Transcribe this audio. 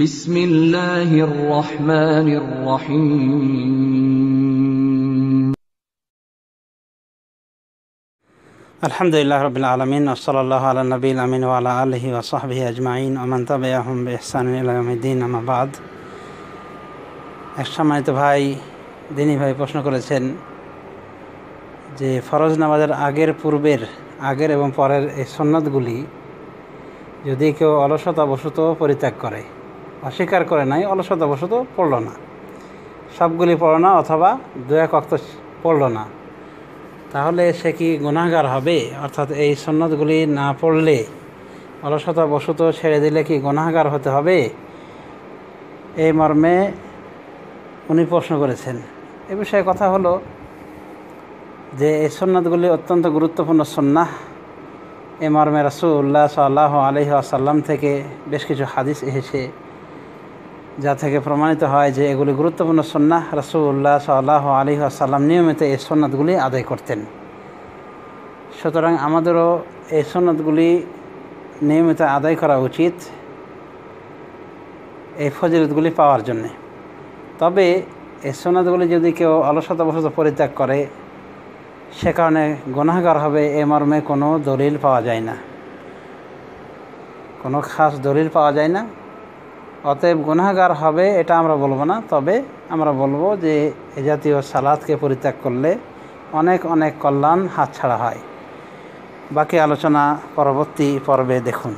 বিসমিল্লাহির আলহামদুলিল্লাহ রবিল আলমিন ওসলাল্লাহ আলা নবীল আমিন ওয়ালা আলহি ওসাহবি আজমাইন। ওমান তবে আহম ইহসান আলমদ্দিন আমাবাদ এক সম্মানিত ভাই, দিনী ভাই প্রশ্ন করেছেন যে, ফরজ নামাজের আগের পূর্বের, আগের এবং পরের এই সন্ন্যতগুলি যদি কেউ অলসতাবশত পরিত্যাগ করে অস্বীকার করে নাই, অলসতাবশত পড়ল না। সবগুলি পড়ল না অথবা দু এক অক্ত পড়ল না। তাহলে সে কি গুণাগার হবে? অর্থাৎ এই সন্ন্যতগুলি না পড়লে অলসতা অলসতাবশত ছেড়ে দিলে কি গুণাগার হতে হবে? এই মর্মে উনি প্রশ্ন করেছেন। এ বিষয়ে কথা হলো যে, এই সন্ন্যতগুলি অত্যন্ত গুরুত্বপূর্ণ সন্ন্যাহ। এ মর্মে রাসুল্লাহ সাল্লাহ আলহি আসাল্লাম থেকে বেশ কিছু হাদিস এসেছে। যা থেকে প্রমাণিত হয় যে এগুলি গুরুত্বপূর্ণ সন্ন্যাহ রাসুল্লাহ সাল্লাহ আলহি আসাল্লাম নিয়মিত এই সন্ন্যতগুলি আদায় করতেন। সুতরাং আমাদেরও এই সন্ন্যতগুলি নিয়মিত আদায় করা উচিত এই ফজিলতগুলি পাওয়ার জন্যে। তবে এই সন্ন্যতগুলি যদি কেউ অলসতাবশত পরিত্যাগ করে, সে কারণে গুণাগার হবে এ মর্মে কোনো দলিল পাওয়া যায় না। কোনো খাস দলিল পাওয়া যায় না। অতএব গুনাগার হবে, এটা আমরা বলব না। তবে আমরা বলব যে এ জাতীয় সালাদকে পরিত্যাগ করলে অনেক অনেক কল্যাণ হাতছাড়া হয়। বাকি আলোচনা পরবর্তী পর্বে দেখুন।